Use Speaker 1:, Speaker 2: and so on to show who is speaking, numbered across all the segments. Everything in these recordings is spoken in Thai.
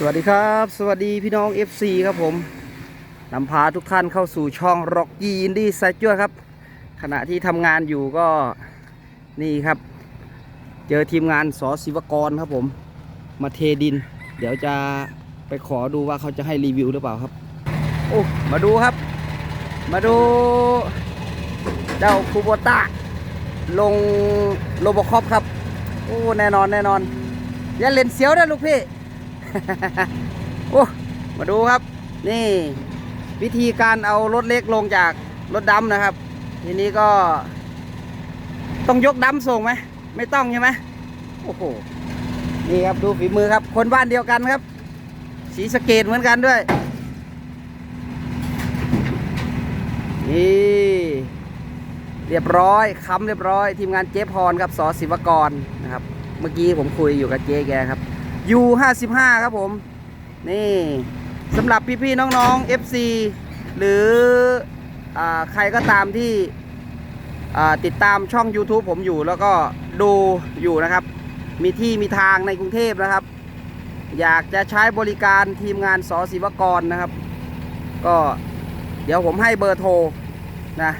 Speaker 1: สวัสดีครับ สวัสดีพี่น้อง FC ครับผมนำพาทุกท่านเข้าสู่ช่องร็อกกี้อินดี้ไซจ้วครับ ขณะที่ทำงานอยู่ก็นี่ครับ เจอทีมงานสอศิวกรครับผม มาเทดิน เดี๋ยวจะไปขอดูว่าเขาจะให้รีวิวหรือเปล่าครับ โอ้มาดูครับ มาดูเจ้าคูโบต้าลงโลบคอปครับ โอ้แน่นอนแน่นอน อย่าเล่นเสียวนะลูกพี่ โอ้มาดูครับ นี่ วิธีการเอารถเล็กลงจากรถดำนะครับ ทีนี้ก็ ต้องยกดำส่งไหมไม่ต้องใช่ไหมโอ้โหนี่ครับดูฝีมือครับ คนบ้านเดียวกันครับ สีสเกตเหมือนกันด้วย นี่เรียบร้อยค้ำเรียบร้อย ทีมงานเจ๊พรครับสอศิวกรนะครับ เมื่อกี้ผมคุยอยู่กับเจ๊แกครับ ยู55 ครับผม นี่สำหรับพี่ๆน้องๆ FC หรืออใครก็ตามที่ติดตามช่อง YouTube ผมอยู่แล้วก็ดูอยู่นะครับ มีที่มีทางในกรุงเทพนะครับ อยากจะใช้บริการทีมงานสอศิวกรนะครับ ก็เดี๋ยวผมให้เบอร์โทรนะ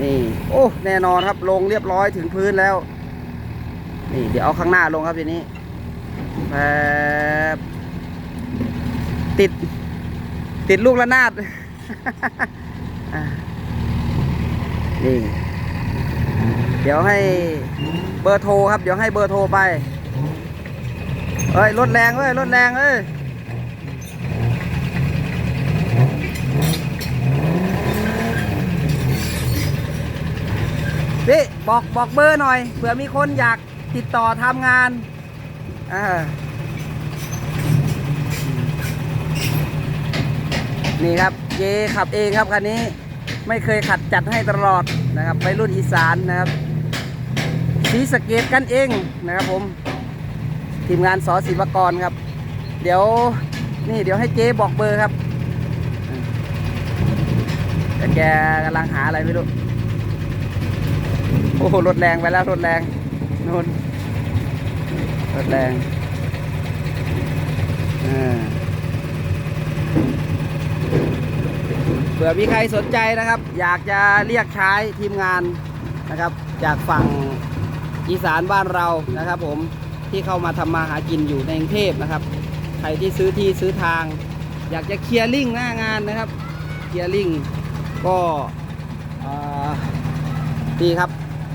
Speaker 1: นี่โอ้แน่นอนครับลงเรียบร้อยถึงพื้นแล้ว นี่เดี๋ยวเอาข้างหน้าลงครับทีนี้ แบบติด ติดลูกระนาดนี่เดี๋ยวให้เบอร์โทรครับ เดี๋ยวให้เบอร์โทรไปเอ้ยรถแรงเอ้ยรถแรงเอ้ยพี่บอกบอกเบอร์หน่อยเผื่อมีคนอยากติดต่อทำงาน อ่านี่ครับเจขับเองครับคันนี้ไม่เคยขัดจัดให้ตลอดนะครับไปรุ่นอีสานนะครับสีสเกตกันเองนะครับผม ทีมงานสอศิวกรครับ เดี๋ยวนี่เดี๋ยวให้เจ๊บอกเบอร์ครับแต่แกกำลังหาอะไรไม่รู้ โอ้โหรถแรงไปแล้วรถแรงนู่น รถแรงเผื่อมีใครสนใจนะครับ อยากจะเรียกใช้ทีมงานนะครับ จากฝั่งอีสานบ้านเรานะครับ ผมที่เข้ามาทำมาหากินอยู่ในกรุงเทพนะครับ ใครที่ซื้อที่ซื้อทาง อยากจะเคลียร์ลิงหน้างานนะครับเคลียร์ลิงก็ดีครับ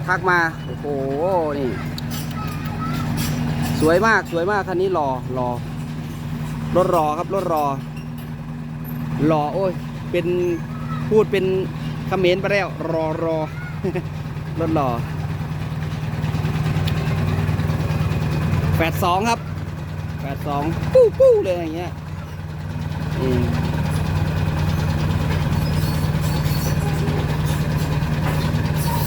Speaker 1: ทักมา โอ้โหนี่ สวยมากสวยมากคันนี้รอรอรถรอครับรถรอรอโอ้ย เป็นพูดเป็นคำเมรไปแล้ว รอรอรถรอแปดสองครับแปดสองปู้ปู้เลยอย่างเงี้ยนี่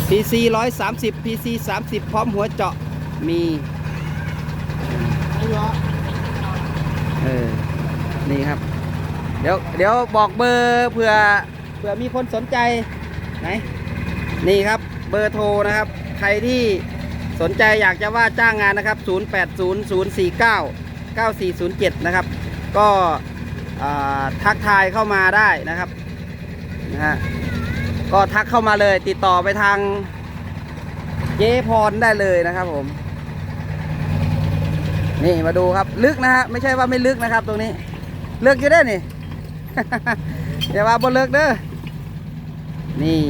Speaker 1: PC 130 PC 30พร้อมหัวเจาะมี เออ นี่ครับ เดี๋ยวเดี๋ยวบอกเบอร์เผื่อเผื่อมีคนสนใจไหนนี่ครับเบอร์โทรนะครับ ใครที่สนใจอยากจะว่าจ้างงานนะครับ 080049 9407 นะครับ ก็ทักทายเข้ามาได้นะครับนะฮะก็ทักเข้ามาเลยติดต่อไปทางเจ๊พรได้เลยนะครับผม นี่มาดูครับลึกนะฮะไม่ใช่ว่าไม่ลึกนะครับ ตรงนี้ลึกอยู่ได้นี่ อย่าว่าบนเลึกเด้อนี่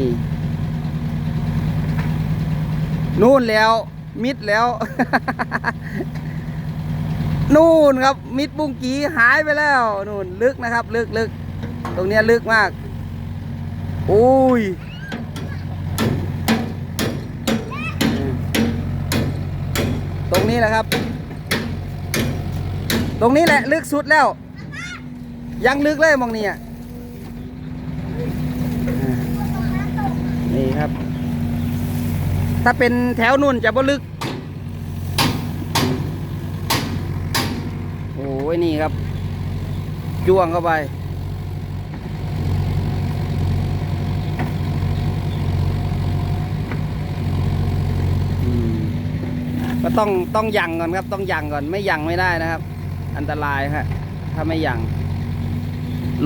Speaker 1: นู่นแล้วมิดแล้ว นู่นครับ มิดบุ้งกีหายไปแล้ว นู่นลึกนะครับ ลึกลึกตรงนี้ลึกมากโอ้ยตรงนี้แหละครับ รงนี้แหละลึกสุดแล้ว ยังลึกเลยมองนี่อะนี่ครับ ถ้าเป็นแถวนู่นจะบ่ลึก โอ้ยนี่ครับ จ้วงเข้าไปก็ต้องต้องยังก่อนครับ ต้องยังก่อนไม่ยังไม่ได้นะครับ อันตรายฮะถ้าไม่อย่าง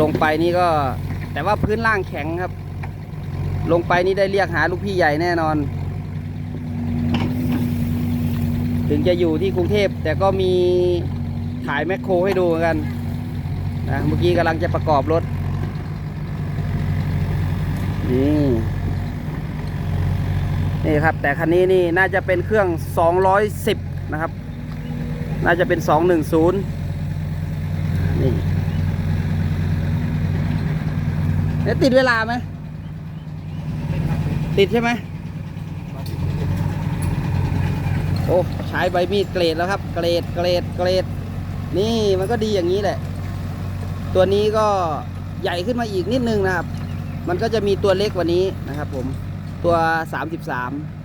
Speaker 1: ลงไปนี่ก็ แต่ว่าพื้นล่างแข็งครับ ลงไปนี่ได้เรียกหาลูกพี่ใหญ่แน่นอน ถึงจะอยู่ที่กรุงเทพ แต่ก็มีถ่ายแมคโครให้ดูกันนะเมื่อกี้กำลังจะประกอบรถนี่นี่ครับ แต่คันนี้นี่น่าจะเป็นเครื่อง 210 นะครับ น่าจะเป็น 210 นี่แล้วติดเวลาไหม ติดใช่ไหม โอ้ ใช้ใบมีดเกรดแล้วครับ เกรดเกรดเกรด นี่มันก็ดีอย่างนี้แหละ ตัวนี้ก็ใหญ่ขึ้นมาอีกนิดนึงนะครับ มันก็จะมีตัวเล็กกว่านี้นะครับผม ตัว 33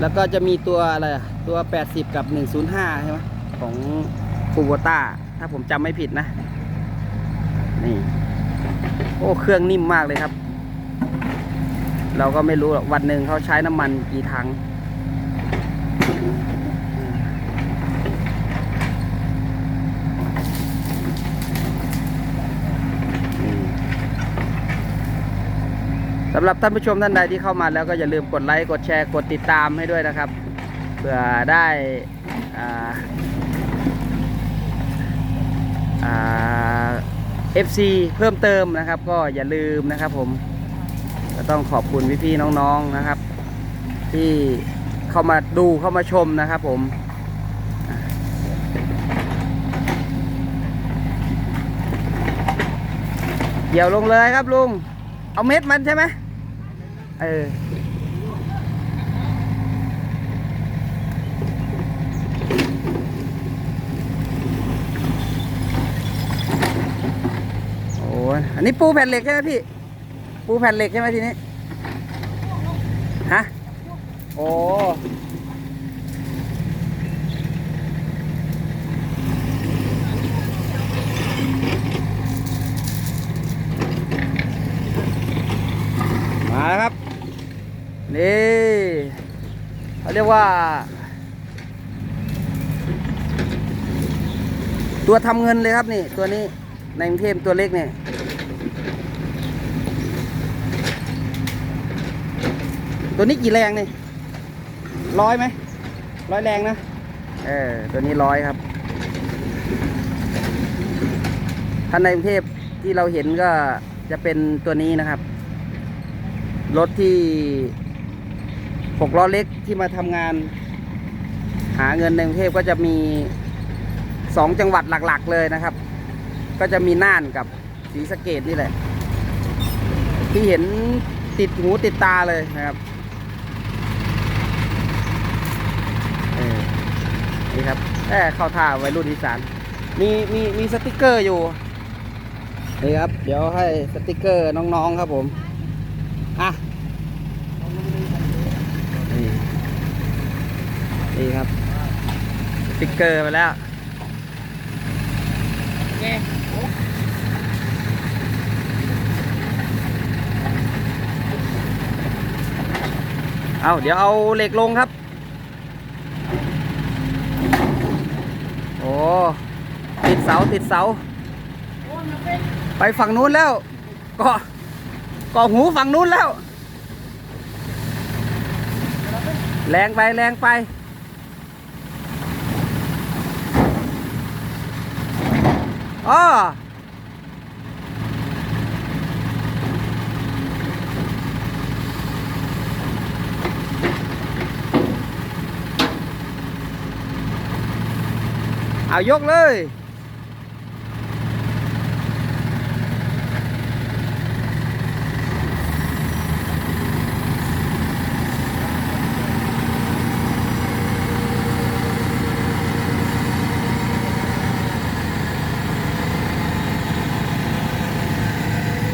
Speaker 1: แล้วก็จะมีตัวอะไรตัว 80 กับ 105 ใช่ไหมของฟูโบต้าถ้าผมจำไม่ผิดนะ นี่ โอ้ เครื่องนิ่มมากเลยครับ เราก็ไม่รู้หรอกวันหนึ่งเขาใช้น้ำมันกี่ถังำหรับท่านผู้ชมท่านใดที่เข้ามาแล้วก็อย่าลืมกดไลค์กดแชร์กดติดตามให้ด้วยนะครับเพื่อได้อ่าอ่า FC เพิ่มเติมนะครับ ก็อย่าลืมนะครับผมก็ต้องขอบคุณพี่ๆน้องๆนะครับ ที่เข้ามาดูเข้ามาชมนะครับผมเกี่ยวลงเลยครับลุง เอาเม็ดมันใช่ไหม เออโอ้ยอันนี้ปูแผ่นเหล็กใช่ไหมพี่ ปูแผ่นเหล็กใช่ไหมทีนี้ ฮะ โอ้ มาแล้วครับ นี่เขาเรียกว่า ตัวทำเงินเลยครับนี่ ตัวนี้ในกรุงเทพตัวเล็กเนี่ยตัวนี้กี่แรงนี่ร้อยไหมร้อยแรงนะเออตัวนี้ร้อยครับถ้านในกรุงเทพที่เราเห็นก็จะเป็นตัวนี้นะครับ รถที่ หกล้อเล็กที่มาทำงาน หาเงินในกรุงเทพก็จะมีสองจังหวัดหลักๆเลยนะครับ ก็จะมีน่านกับศรีสะเกดนี่แหละ ที่เห็นติดหูติดตาเลยนะครับนี่ครับแอบเข้าท่าวัยรุ่นอีสาน มีมีมีสติกเกอร์อยู่ นี่ครับ เดี๋ยวให้สติกเกอร์น้องๆครับผม อะ นี่ครับ สติ๊กเกอร์ไปแล้วเอาเดี๋ยวเอาเหล็กลงครับ โอ้ติดเสาติดเสา ไปฝั่งนู้นแล้วก็ก็หูฝั่งนู้นแล้ว แรงไปแรงไป อ้อเอายกเลย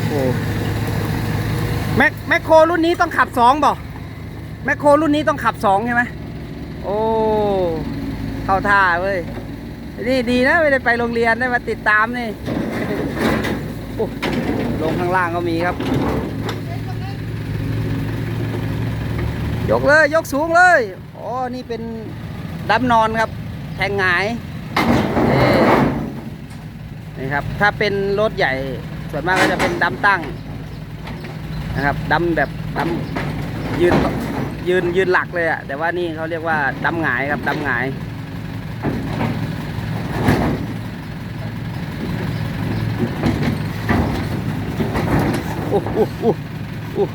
Speaker 1: โอ้แมคแมค โครรุ่นนี้ต้องขับสองบ่แมคโครรุ่นนี้ต้องขับสองใช่ไหมโอ้เข้าท่าเว้ยนี่ดีนะไม่ได้ไปโรงเรียนได้มาติดตามนี่ลงข้างล่างก็มีครับ ยกเลยยกสูงเลยโอ้นี่เป็นดับนอนครับ แทงหงายนี่ครับ ถ้าเป็นรถใหญ่ส่วนมากก็จะเป็นดัมตั้ง นะครับดัมแบบดัมยืนยืนยืนหลักเลยอะแต่ว่านี่เขาเรียกว่าดัมหงายครับดัมหงายโอ้โหโอ้โหโอ้โห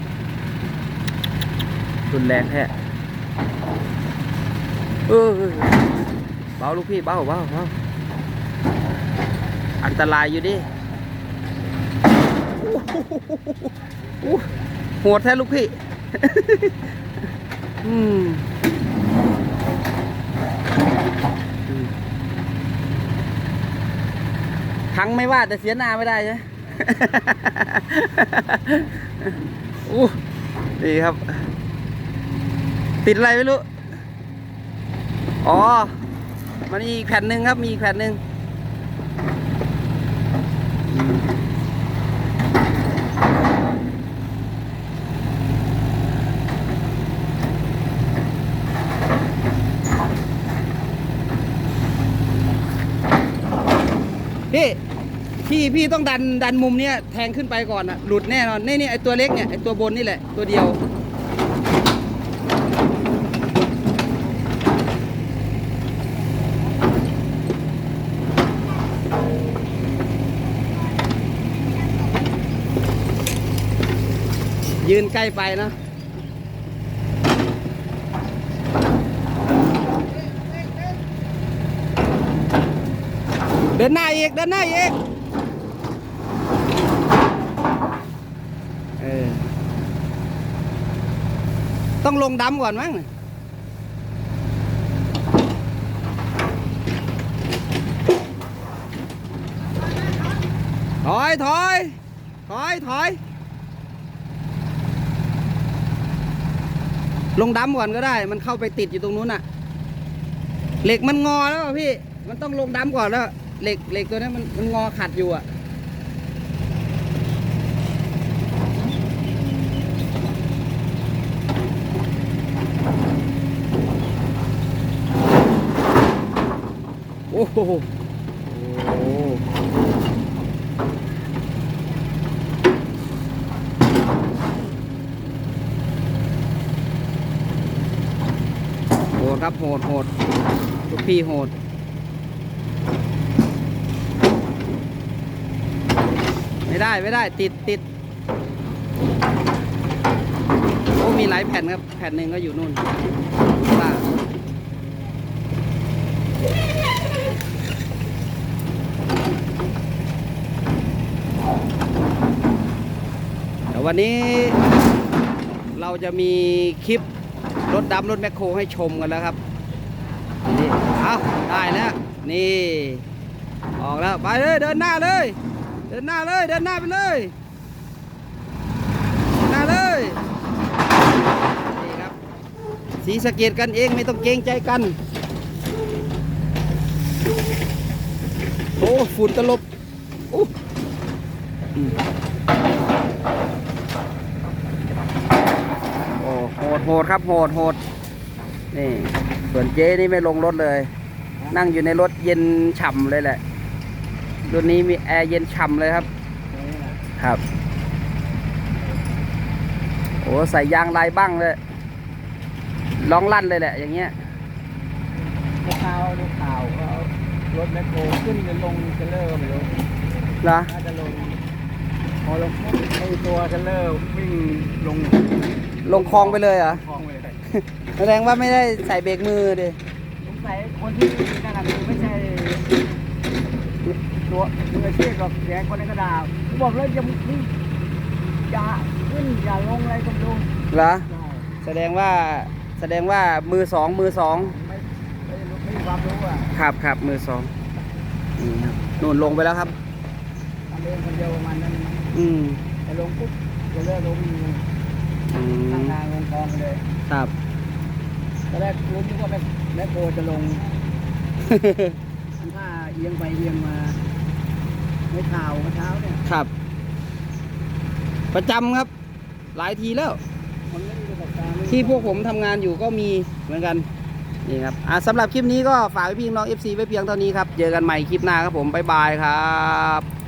Speaker 1: รุนแรงแท้เออเบาลูกพี่เบาเบาเบาอันตรายอยู่ดิ อ้โหโอ้โหโหดแท้ลูกพี่ อืมอืมทั้งไม่ว่าแต่เสียหน้าไม่ได้ใช่ไหมอู้นี่ครับ ติดอะไรไม่รู้ อ๋อ มันมีอีกแผ่นหนึ่งครับ มีอีกแผ่นหนึ่ง พี่พี่พี่ต้องดันดันมุมเนี้ยแทงขึ้นไปก่อนอะหลุดแน่นอนนี่นี่ไอตัวเล็กเนี่ยไอตัวบนนี่แหละตัวเดียว ยืนใกล้ไปนะ ดินหน้าอีกเดินหน้าอีกเออต้องลงดำก่อนมั้งถอยถอยถอยถอยลงดำก่อนก็ได้ มันเข้าไปติดอยู่ตรงนู้นน่ะ เหล็กมันงอแล้วพี่ มันต้องลงดำก่อนแล้ว เหล็กเหล็กตัวนี้มันมันงอขัดอยู่อะโอ้โหโหโหดครับโหดโหดลูกพี่โหด ไม่ได้ไม่ได้ติดติดโอ้มีหลายแผ่นครับ แผ่นหนึ่งก็อยู่นู่นข้างล่างเดี๋ยววันนี้เราจะมีคลิปรถดำรถแมคโครให้ชมกันแล้วครับนี่เอาได้แล้วนี่ ออกแล้ว ไปเลย เดินหน้าเลย เดินหน้าเลย เดินหน้าไปเลยหน้าเลยนี่ครับสีสะเกตกันเองไม่ต้องเกรงใจกันโอ้ฝุ่นตลบอู้โอ้โหดโหดครับโหดโหดนี่ส่วนเจ๊นี่ไม่ลงรถเลย นั่งอยู่ในรถเย็นฉ่ำเลยแหละ รุ่นนี้มีแอร์เย็นฉ่ำเลยครับ ครับ โอ้ใส่ยางลายบ้างเลยร้องลั่นเลยแหละ อย่างเงี้ย
Speaker 2: เมื่อเช้าดูข่าวเขาเอารถแมคโครขึ้นจะลงเทรลเลอร์ไม่รู้
Speaker 1: เหรอ
Speaker 2: น่าจะลงพอลงไอตัวเทรลเลอร์วิ่งลง
Speaker 1: ลงคลองไปเลยเหรอ
Speaker 2: คลองไปเลย
Speaker 1: แสดงว่าไม่ได้ใส่เบรกมือดิ
Speaker 2: สงสัยคนที่นั่นน่ะไม่ใช่ ตัวมืออาชีพหรอกแกคนในกระดาษผมบอกเลยอย่านี่อย่าขึ้นอย่าลงอะไรก็ไม่รู้
Speaker 1: เหรอ
Speaker 2: ใช่
Speaker 1: แสดงว่าแสดงว่ามือสองมือสอง
Speaker 2: ไม่ไม่รู้ไม่มีความรู้อะ
Speaker 1: ครับครับมือสองนี่ครับนู่นลงไปแล้วครับ
Speaker 2: ทำเองคนเดียวประมาณนั้น
Speaker 1: อืม
Speaker 2: ไปลงปุ๊บเทรลเลอร์ลง
Speaker 1: อื
Speaker 2: ทาง
Speaker 1: ม
Speaker 2: ทางลงคลองไปเลย
Speaker 1: ครับ
Speaker 2: ตอนแรกรู้นึกว่าแม่แม่โคจะลงทำท่าเอียงไปเอียงมา ไม่ข่าวเมื่อเช้าเนี่ย
Speaker 1: ครับ ประจำครับ หลายทีแล้ว
Speaker 2: มันไม่มีประสบการณ์
Speaker 1: ที่พวกผมทำงานอยู่ก็มีเหมือนกัน นี่ครับอะสำหรับคลิปนี้ก็ฝากไว้พี่น้อง FC ไว้เพียงเท่านี้ครับ เจอกันใหม่คลิปหน้าครับผม บ๊ายบายครับ